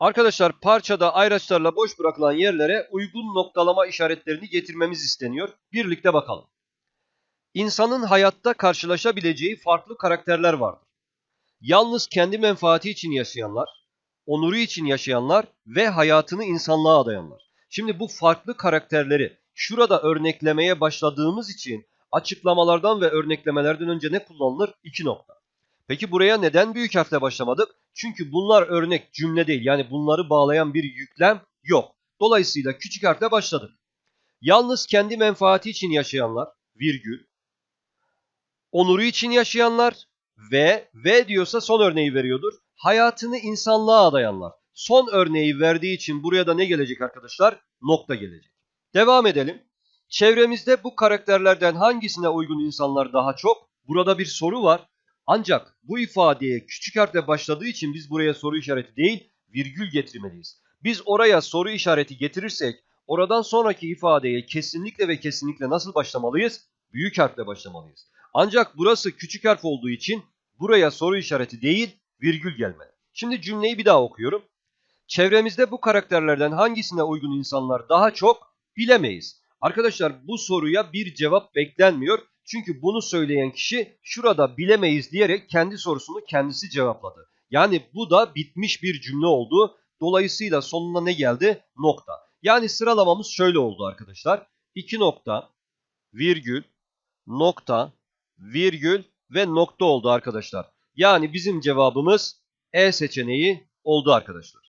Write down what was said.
Arkadaşlar parçada ayraçlarla boş bırakılan yerlere uygun noktalama işaretlerini getirmemiz isteniyor. Birlikte bakalım. İnsanın hayatta karşılaşabileceği farklı karakterler vardır. Yalnız kendi menfaati için yaşayanlar, onuru için yaşayanlar ve hayatını insanlığa adayanlar. Şimdi bu farklı karakterleri şurada örneklemeye başladığımız için açıklamalardan ve örneklemelerden önce ne kullanılır? İki nokta. Peki buraya neden büyük harfle başlamadık? Çünkü bunlar örnek cümle değil. Yani bunları bağlayan bir yüklem yok. Dolayısıyla küçük harfle başladık. Yalnız kendi menfaati için yaşayanlar, virgül, onuru için yaşayanlar ve ve diyorsa son örneği veriyordur. Hayatını insanlığa adayanlar. Son örneği verdiği için buraya da ne gelecek arkadaşlar? Nokta gelecek. Devam edelim. Çevremizde bu karakterlerden hangisine uygun insanlar daha çok? Burada bir soru var. Ancak bu ifadeye küçük harfle başladığı için biz buraya soru işareti değil, virgül getirmeliyiz. Biz oraya soru işareti getirirsek, oradan sonraki ifadeye kesinlikle ve kesinlikle nasıl başlamalıyız? Büyük harfle başlamalıyız. Ancak burası küçük harf olduğu için buraya soru işareti değil, virgül gelmeli. Şimdi cümleyi bir daha okuyorum. Çevremizde bu karakterlerden hangisine uygun insanlar daha çok bilemeyiz. Arkadaşlar bu soruya bir cevap beklenmiyor. Çünkü bunu söyleyen kişi şurada bilemeyiz diyerek kendi sorusunu kendisi cevapladı. Yani bu da bitmiş bir cümle oldu. Dolayısıyla sonuna ne geldi? Nokta. Yani sıralamamız şöyle oldu arkadaşlar. 2 nokta, virgül, nokta, virgül ve nokta oldu arkadaşlar. Yani bizim cevabımız E seçeneği oldu arkadaşlar.